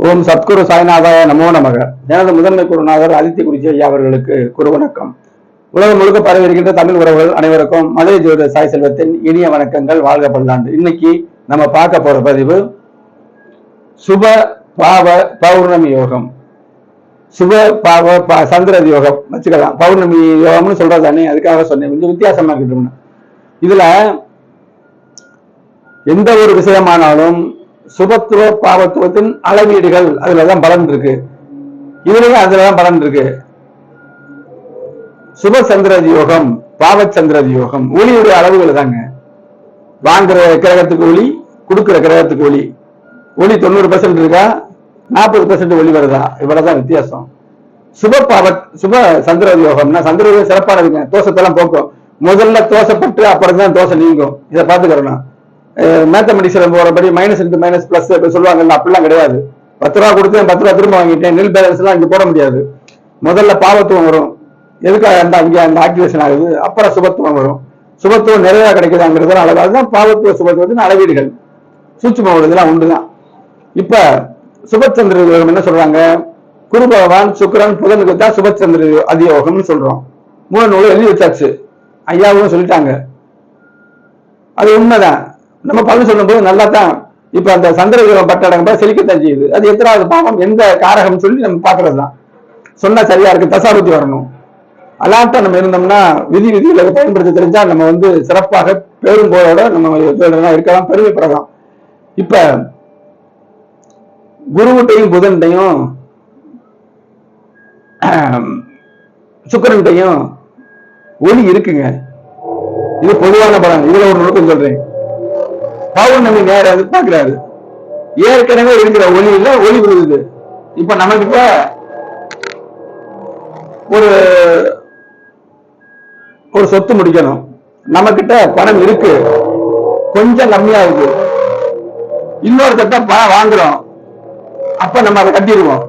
ஓம் சத்குரு சாய்நாதாய நமோ நமக. எனது முதன்மை குருநாதர் அதித்தி குறிச்சி ஐயா அவர்களுக்கு குரு வணக்கம் உலகம் முழுக்க பரவி இருக்கின்ற தமிழ் உறவுகள் அனைவருக்கும் மதுரை ஜோதி சாய் செல்வத்தின் இனிய வணக்கங்கள் வாழ்க பல்லாண்டு. இன்னைக்கு நம்ம பார்க்க போற பதிவு சுப பாவ பௌர்ணமி யோகம். சுப பாவ ப- யோகம். வச்சுக்கலாம். பௌர்ணமி யோகம்னு சொல்றது தானே? அதுக்காக சொன்னேன். கொஞ்சம் வித்தியாசமா இருக்கட்டும் இதுல எந்த ஒரு விஷயமானாலும் சுபத்துவ பாவத்துவத்தின் அளவீடுகள் அதுலதான் பலன் இருக்கு. இதுலயும் அதுலதான் பலன் இருக்கு. சுபசந்திரதி யோகம் பாவச்சந்திரதி யோகம் ஒளியுடைய அளவுகள் தாங்க. வாங்குற கிரகத்துக்கு ஒளி கொடுக்குற கிரகத்துக்கு ஒளி. ஒளி தொண்ணூறு பெர்சன்ட் இருக்கா? நாற்பது பெர்சன்ட் ஒளி வருதா? இவ்வளவுதான் வித்தியாசம். சுப பாவ சுப சந்திரதி யோகம்னா சந்திரயோகம் சிறப்பானதுங்க. தோஷத்தெல்லாம் போக்கும். முதல்ல தோசைப்பட்டு அப்புறம் தான் தோசை நீங்கும். இதை பார்த்துக்கிறோம் மேத்தமெட்டிக்ஸில் போகிறபடி மைனஸ் இன்ட்டு மைனஸ் ப்ளஸ் அப்படி சொல்லுவாங்கல்ல அப்படிலாம் கிடையாது. பத்து ரூபா கொடுத்து பத்து ரூபா திரும்ப வாங்கிட்டேன் நெல் பேலன்ஸ்லாம் இங்கே போட முடியாது. முதல்ல பாவத்துவம் வரும். எதுக்காக அந்த அங்கே அந்த ஆக்டிவேஷன் ஆகுது? அப்புறம் சுபத்துவம் வரும். சுபத்துவம் நிறையா கிடைக்குதாங்கிறது அளவு. அதுதான் பாவத்துவ சுபத்துவத்தின் அளவீடுகள். சூட்சம இதெல்லாம் உண்டு தான் இப்போ சுபச்சந்திர யோகம் என்ன சொல்கிறாங்க குரு பகவான் சுக்கரன் புதனுக்கு தான் சுபச்சந்திர அதியோகம்னு சொல்கிறோம் மூணு நூலும் எழுதி வச்சாச்சு. ஐயாவும் சொல்லிட்டாங்க. அது உண்மைதான். நம்ம பலன் சொல்லும்போது நல்லா தான் இப்ப அந்த சந்திர கிரகம் பட்ட இடம் செழிக்கத்தான் செய்யுது. அது எத்தனாவது பாவம் எந்த காரகம் சொல்லி நம்ம பாக்குறது தான் சொன்னா சரியா இருக்கு தசாபுத்தி வரணும். அலாட்டா நம்ம இருந்தோம்னா விதி விதிகளை பயன்படுத்த தெரிஞ்சா நம்ம வந்து சிறப்பாக பெரும்போதோட நம்ம இருக்கலாம் பெருமைப்படலாம் இப்ப குருவுட்டையும் புதன்டையும் சுக்கரன்டையும் ஒளி இருக்குங்க. இது பொதுவான படம் இதுல ஒரு நுணுக்கம் சொல்றேன். பௌர்ணமி நேரம் அது பாக்குறாரு ஏற்கனவே இருக்கிற ஒளியில ஒளி விழுது இப்ப நம்ம கிட்ட ஒரு ஒரு சொத்து முடிக்கணும். நம்ம கிட்ட பணம் இருக்கு. கொஞ்சம் கம்மியா இருக்கு. இன்னொருத்தட்ட பணம் வாங்குறோம். அப்ப நம்ம அதை கட்டிடுவோம்.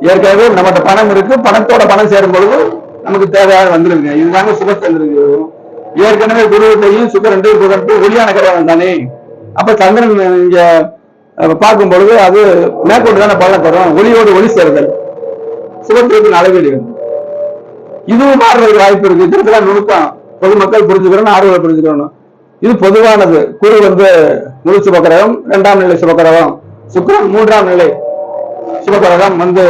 ஏற்கனவே நம்மகிட்ட பணம் இருக்கு. பணத்தோட பணம் சேரும் பொழுது நமக்கு தேவையான வந்துருங்க. இதுதாங்க சுபச்சந்திரன் ஏற்கனவே குருவத்தையும் சுக்கரன் புதன்ட்டு ஒளியான கிரகம் தானே? அப்ப சந்திரன் இங்க பார்க்கும் பொழுது அது மேற்கொண்டு தானே பலன் தரும். ஒளியோடு ஒளி சேருதல். சுபத்துவத்தின் அளவீடுகள் இதுவும் மாறுறதுக்கு வாய்ப்பு இருக்கு. இதெல்லாம் நுணுக்கம். பொதுமக்கள் புரிஞ்சுக்கிறோம் ஆர்வலை புரிஞ்சுக்கணும். இது பொதுவானது. குரு வந்து முழு சுபக்கிரகம் இரண்டாம் நிலை சுபக்கிரகம் சுக்கரன் மூன்றாம் நிலை சிவகிரகம் வந்து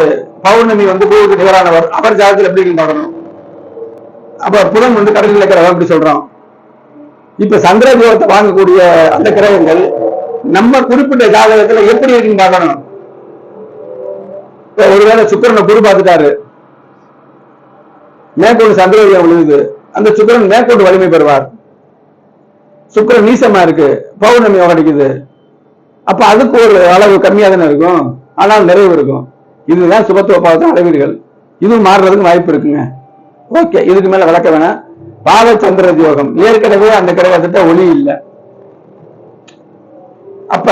பௌர்ணமி வந்து குருவுக்கு நிகரானவர். அவர் ஜாதத்தில் எப்படி பாடணும் பார்க்கணும். அப்ப புதன் வந்து கடலில் இருக்கிறவர் அப்படி சொல்றோம் இப்ப சந்திர கிரகத்தை வாங்கக்கூடிய அந்த கிரகங்கள் நம்ம குறிப்பிட்ட ஜாதகத்துல எப்படி இருக்குன்னு பார்க்கணும். இப்ப ஒருவேளை சுக்கிரனை குரு பார்த்துட்டாரு. மேற்கொண்டு சந்திர விழுகுது அந்த சுக்கிரன் மேற்கொண்டு வலிமை பெறுவார். சுக்கரன் நீசமா இருக்கு. பௌர்ணமி கிடைக்குது அப்ப அதுக்கு ஒரு அளவு கம்மியா தானே இருக்கும். ஆனால் நிறைவு இருக்கும். இதுதான் சுபத்துவ பாவத்தின் அளவீடுகள். இதுவும் மாறுறதுக்கு வாய்ப்பு இருக்குங்க. ஓகே இதுக்கு மேல விளக்க வேணாம். பாலச்சந்திர சந்திர யோகம் ஏற்கனவே அந்த கிரகத்திட்ட ஒளி இல்லை. அப்ப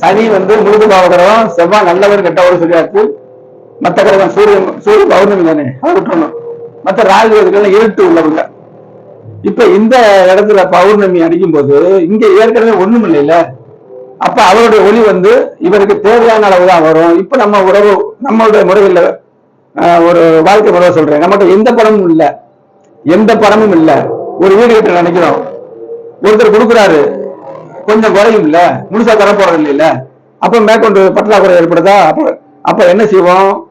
சனி வந்து முழுது பாவ கிரகம் செவ்வாய் நல்லவர் கெட்டவர் சொல்லியாச்சு. மத்த கிரகம் சூரியன் சூரிய பௌர்ணமி தானே? அதை விட்டுறணும். மத்த ராகு இருட்டு உள்ளவங்க. இப்ப இந்த இடத்துல பௌர்ணமி அடிக்கும் போது இங்க ஏற்கனவே ஒண்ணும் இல்லைல்ல. அப்ப அவருடைய ஒளி வந்து இவருக்கு தேவையான அளவு தான் வரும். இப்ப நம்ம உறவு நம்மளுடைய முறையில் ஒரு வாழ்க்கை முறை சொல்றேன். நம்மகிட்ட எந்த பணமும் இல்ல. எந்த பணமும் இல்ல. ஒரு வீடு கட்ட நினைக்கிறோம். ஒருத்தர் கொடுக்குறாரு. கொஞ்சம் குறையும் இல்ல. முழுசா தர போறது இல்ல அப்ப மேற்கொண்டு பற்றாக்குறை ஏற்படுதா? அப்ப அப்ப என்ன செய்வோம்?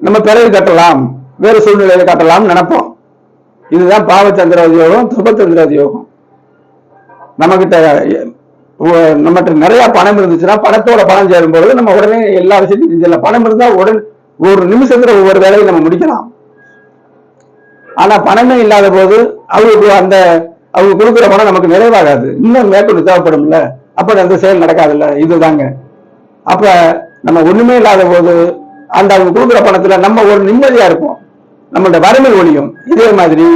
நம்ம பிறகு கட்டலாம். வேறு சூழ்நிலையில கட்டலாம்னு நினைப்போம். இதுதான் பாவச்சந்திராதி யோகம் சுபச்சந்திராதி யோகம் நம்மகிட்ட நம்மகிட்ட நிறைய பணம் இருந்துச்சுன்னா பணத்தோட பணம் சேரும் பொழுது நம்ம உடனே எல்லா விஷயத்தையும் செஞ்சிடலாம். பணம் இருந்தா உடனே ஒரு நிமிஷத்துல ஒவ்வொரு வேலையை நம்ம முடிக்கலாம். ஆனா பணமே இல்லாத போது அவங்களுக்கு அந்த அவங்க கொடுக்குற பணம் நமக்கு நிறைவாகாது. இன்னும் மேற்கொண்டு தேவைப்படும்ல. அப்ப அந்த செயல் நடக்காதுல்ல. இதுதாங்க. அப்ப நம்ம ஒண்ணுமே இல்லாத போது அந்த அவங்க கொடுக்குற பணத்துல நம்ம ஒரு நிம்மதியா இருப்போம். நம்மளோட வறுமை ஒழியும். இதே மாதிரி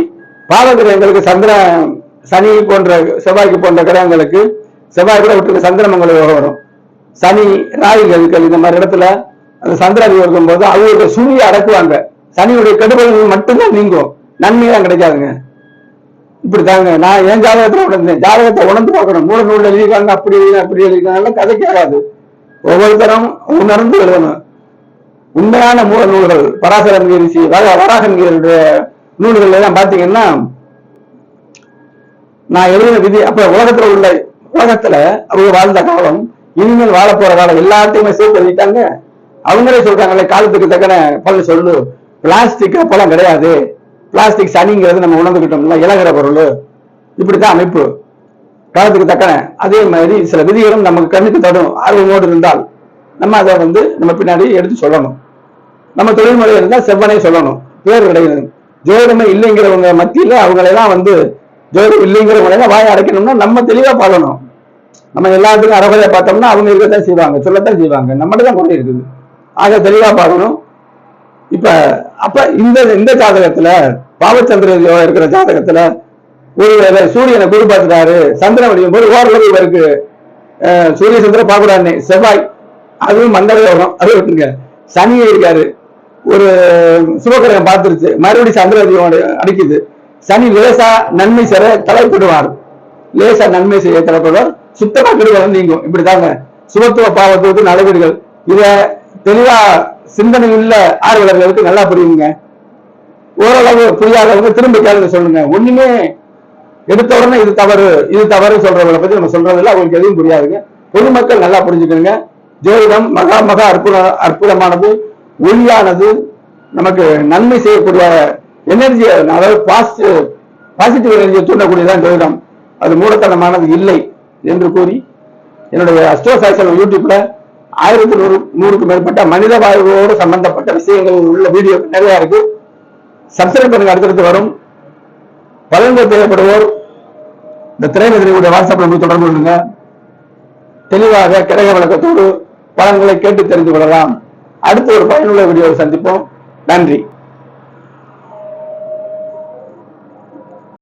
பாவகிரகங்களுக்கு சந்திரன் சனி போன்ற செவ்வாய்க்கு போன்ற கிரகங்களுக்கு செவ்வாய் கூட விட்டுருக்க சந்திரமங்கல யோகம் வரும். சனி ராகுகள் இந்த மாதிரி இடத்துல அந்த சந்திராதி இருக்கும் போது அவங்களுடைய சூரிய அடக்குவாங்க. சனியுடைய கெடுபலங்கள் மட்டும்தான் நீங்கும். நன்மையெல்லாம் கிடைக்காதுங்க. இப்படித்தாங்க. நான் என் ஜாதகத்துல உணர்ந்தேன். ஜாதகத்தை உணர்ந்து பார்க்கணும். மூல நூல் எழுதிக்காங்க அப்படி அப்படி எழுதிக்காங்க கதை கேட்காது ஒவ்வொருத்தரும் உணர்ந்து எழுதணும். உண்மையான மூல நூல்கள் பராசரம் கீரிசி வராகன்களுடைய நூல்கள் எல்லாம் பாத்தீங்கன்னா நான் எழுதின விதி அப்ப உலகத்துல உள்ள உலகத்துல அவங்க வாழ்ந்த காலம் இனிமேல் வாழ போற காலம் எல்லாத்தையுமே சேர்த்து எழுதிட்டாங்க. அவங்களே சொல்றாங்களே காலத்துக்கு தக்கன பலன் சொல்லு. பிளாஸ்டிக் அப்பெல்லாம் கிடையாது. பிளாஸ்டிக் சனிங்கிறது நம்ம உணர்ந்துக்கிட்டோம்ல இலகிற பொருள். இப்படித்தான் அமைப்பு. காலத்துக்கு தக்கன. அதே மாதிரி சில விதிகளும் நமக்கு கண்ணுக்கு தடும். ஆர்வமோடு இருந்தால் நம்ம அதை வந்து நம்ம பின்னாடி எடுத்து சொல்லணும். நம்ம தொழில்முறை இருந்தால் செவ்வனே சொல்லணும். பேர் கிடையாது. ஜோதிடமே இல்லைங்கிறவங்க மத்தியில அவங்களெல்லாம் வந்து ஜோதிடம் இல்லைங்கிறவங்களெல்லாம் வாயை அடைக்கணும்னா நம்ம தெளிவாக பாடணும் நம்ம எல்லாத்துக்கும் அறகுறையா பார்த்தோம்னா அவங்க இருக்கத்தான் செய்வாங்க சொல்லத்தான் செய்வாங்க. நம்மகிட்ட தான் கொண்டு இருக்குது. ஆக தெளிவா பார்க்கணும். இப்ப அப்ப இந்த இந்த ஜாதகத்துல பாவச்சந்திர இருக்கிற ஜாதகத்துல ஒரு சூரியனை குரு பார்த்துட்டாரு சந்திரன் வடிவம் போது ஓரளவு இவருக்கு சூரிய சந்திரன் பார்க்கக்கூடாது செவ்வாய் அதுவும் மண்டல யோகம். அது விட்டுங்க சனி இருக்காரு. ஒரு சுபகிரகம் பார்த்துருச்சு. மறுபடியும் சந்திரன் அடிக்குது. சனி லேசா நன்மை செய்ய தலைப்படுவார். லேசா நன்மை செய்ய தலைப்படுவார். சுத்தமா கெடுவார் நீங்கும். இப்படிதாங்க. சுபத்துவ பாவத்துவத்து நடைபெறுகள் இதை தெளிவா சிந்தனை உள்ள ஆர்வலர்களுக்கு நல்லா புரியுங்க. ஓரளவு புரியாதவங்க திரும்ப கேளுங்க சொல்லுங்க. ஒண்ணுமே எடுத்த உடனே இது தவறு இது தவறு சொல்றவங்களை பத்தி நம்ம சொல்றதில்ல. அவங்களுக்கு எதுவும் புரியாதுங்க. பொதுமக்கள் நல்லா புரிஞ்சுக்கணுங்க. ஜோதிடம் மகா மகா அற்புத அற்புதமானது ஒளியானது நமக்கு நன்மை செய்யக்கூடிய எனர்ஜி அதாவது பாசிட்டிவ் பாசிட்டிவ் எனர்ஜியை தூண்டக்கூடியதான் ஜோதிடம் அது மூடத்தனமானது இல்லை என்று கூறி என்னுடைய அஸ்ட்ரோ சாய்சல் யூடியூப்ல ஆயிரத்தி நூறு நூறுக்கு மேற்பட்ட மனித வாழ்வோடு சம்பந்தப்பட்ட விஷயங்கள் உள்ள வீடியோ நிறையா இருக்கு. சப்ஸ்கிரைப் பண்ணுங்க அடுத்தடுத்து வரும். பலன்கள் தேவைப்படுவோர் இந்த திரைமதிரியுடைய வாட்ஸ்அப் நம்பர் தொடர்பு கொள்ளுங்க. தெளிவாக கிரக வழக்கத்தோடு பலன்களை கேட்டு தெரிந்து கொள்ளலாம். அடுத்த ஒரு பயனுள்ள வீடியோவை சந்திப்போம். நன்றி.